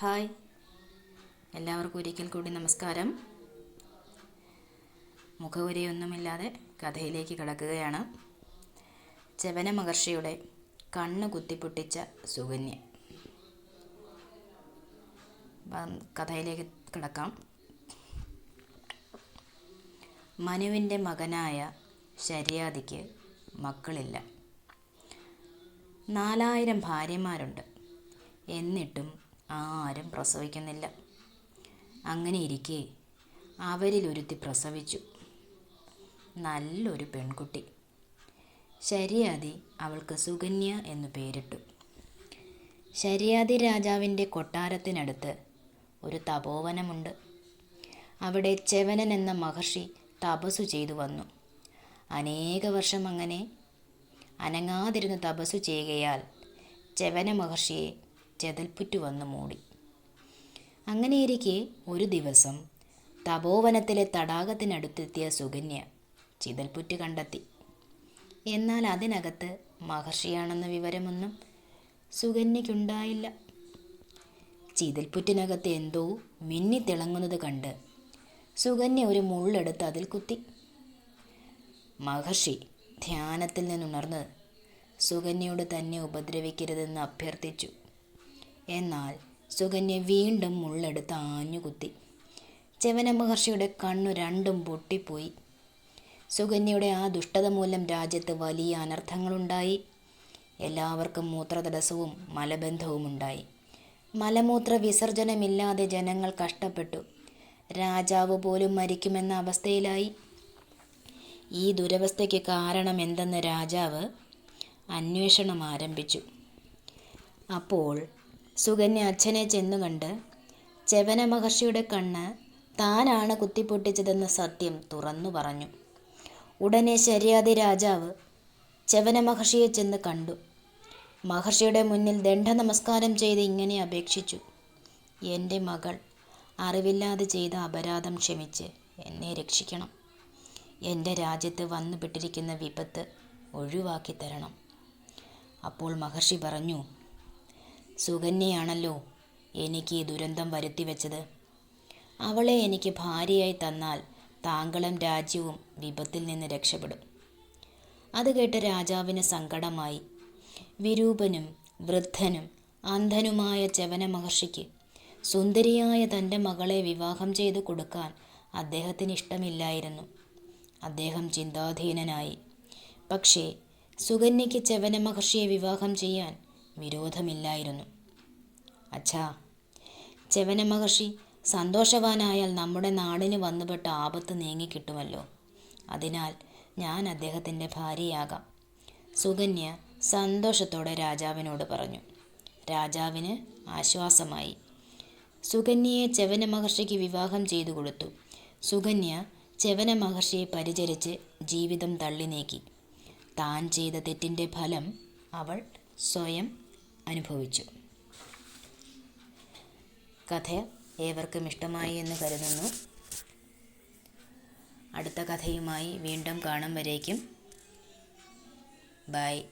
Hi. എല്ലാവർക്കും ഒരിക്കൽ കൂടി നമസ്കാരം. മുഖവുരയൊന്നുമില്ലാതെ കഥയിലേക്ക് കിടക്കുകയാണ് ചവന മഹർഷിയുടെ കണ്ണ് കുത്തിപ്പൊട്ടിച്ച സുകന്യ. കഥയിലേക്ക് കിടക്കാം. മനുവിന്റെ മകനായ ശര്യാദിക്ക് മക്കളില്ല. നാലായിരം ഭാര്യമാരുണ്ട്. എന്നിട്ടും ആരും പ്രസവിക്കുന്നില്ല. അങ്ങനെ ഇരിക്കെ അവരിലൊരുത്തി പ്രസവിച്ചു. നല്ലൊരു പെൺകുട്ടി. ശരിയാതി അവൾക്ക് സുകന്യ എന്നു പേരിട്ടു. ശരിയാതി രാജാവിന്റെ കൊട്ടാരത്തിനടുത്ത് ഒരു തപോവനമുണ്ട്. അവിടെ ചെവനൻ എന്ന മഹർഷി തപസ്സു ചെയ്തു വന്നു. അനേക വർഷം അങ്ങനെ അനങ്ങാതിരുന്ന് തപസ്സു ചെയ്യുകയാൽ ചെവന മഹർഷിയെ ചെതൽപ്പുറ്റു വന്ന് മൂടി. അങ്ങനെയിരിക്കെ ഒരു ദിവസം തപോവനത്തിലെ തടാകത്തിനടുത്തെത്തിയ സുകന്യ ചിതൽപ്പുറ്റ് കണ്ടെത്തി. എന്നാൽ അതിനകത്ത് മഹർഷിയാണെന്ന വിവരമൊന്നും സുകന്യയ്ക്കുണ്ടായില്ല. ചിതൽപ്പുറ്റിനകത്ത് എന്തോ മിന്നിത്തിളങ്ങുന്നത് കണ്ട് സുകന്യ ഒരു മുള്ളെടുത്ത് അതിൽ കുത്തി. മഹർഷി ധ്യാനത്തിൽ നിന്നുണർന്ന് സുകന്യയോട് തന്നെ ഉപദ്രവിക്കരുതെന്ന് അഭ്യർത്ഥിച്ചു. എന്നാൽ സുകന്യ വീണ്ടും മുള്ളെടുത്ത് ആഞ്ഞുകുത്തി. ചെവന മഹർഷിയുടെ കണ്ണു രണ്ടും പൊട്ടിപ്പോയി. സുകന്യയുടെ ആ ദുഷ്ടത മൂലം രാജ്യത്ത് വലിയ അനർത്ഥങ്ങളുണ്ടായി. എല്ലാവർക്കും മൂത്രതടസ്സവും മലബന്ധവും ഉണ്ടായി മലമൂത്ര വിസർജനമില്ലാതെ ജനങ്ങൾ കഷ്ടപ്പെട്ടു. രാജാവ് പോലും മരിക്കുമെന്ന അവസ്ഥയിലായി. ഈ ദുരവസ്ഥയ്ക്ക് കാരണം എന്തെന്ന് രാജാവ് അന്വേഷണം ആരംഭിച്ചു. അപ്പോൾ സുകന്യ അച്ഛനെ ചെന്നു കണ്ട് ചെവന മഹർഷിയുടെ കണ്ണ് താനാണ് കുത്തിപ്പൊട്ടിച്ചതെന്ന സത്യം തുറന്നു പറഞ്ഞു. ഉടനെ ശര്യാദി രാജാവ് ചെവന മഹർഷിയെ ചെന്ന് കണ്ടു. മഹർഷിയുടെ മുന്നിൽ ദണ്ഡ നമസ്കാരം ചെയ്ത് ഇങ്ങനെ അപേക്ഷിച്ചു. എന്റെ മകൾ അറിവില്ലാതെ ചെയ്ത അപരാധം ക്ഷമിച്ച് എന്നെ രക്ഷിക്കണം. എന്റെ രാജ്യത്ത് വന്നുപെട്ടിരിക്കുന്ന വിപത്ത് ഒഴിവാക്കി തരണം അപ്പോൾ മഹർഷി പറഞ്ഞു സുകന്യയാണല്ലോ എനിക്ക് ഈ ദുരന്തം വരുത്തി വെച്ചത് അവളെ എനിക്ക് ഭാര്യയായി തന്നാൽ താങ്കളും രാജ്യവും വിപത്തിൽ നിന്ന് രക്ഷപ്പെടും. അത് കേട്ട് രാജാവിന് സങ്കടമായി. വിരൂപനും വൃദ്ധനും അന്ധനുമായ ചവന മഹർഷിക്ക് സുന്ദരിയായ തന്റെ മകളെ വിവാഹം ചെയ്തു കൊടുക്കാൻ അദ്ദേഹത്തിന് ഇഷ്ടമില്ലായിരുന്നു. അദ്ദേഹം ചിന്താധീനനായി. പക്ഷേ സുകന്യയ്ക്ക് ചവന മഹർഷിയെ വിവാഹം ചെയ്യാൻ വിരോധമില്ലായിരുന്നു. അച്ഛാ ചെവന മഹർഷി സന്തോഷവാനായാൽ നമ്മുടെ നാടിന് വന്നുപെട്ട ആപത്ത് നീങ്ങിക്കിട്ടുമല്ലോ. അതിനാൽ ഞാൻ അദ്ദേഹത്തിന്റെ ഭാര്യയാകാം. സുകന്യ സന്തോഷത്തോടെ രാജാവിനോട് പറഞ്ഞു. രാജാവിന് ആശ്വാസമായി. സുകന്യയെ ചെവന മഹർഷിക്ക് വിവാഹം ചെയ്തു കൊടുത്തു. സുകന്യ ചെവന മഹർഷിയെ പരിചരിച്ച് ജീവിതം തള്ളി നീക്കി താൻ ചെയ്ത തെറ്റിന്റെ ഫലം അവൾ സ്വയം അനുഭവിച്ചു. കഥ ഏവർക്കും ഇഷ്ടമായി എന്ന് കരുതുന്നു. അടുത്ത കഥയുമായി വീണ്ടും കാണും വരേക്കും. ബൈ.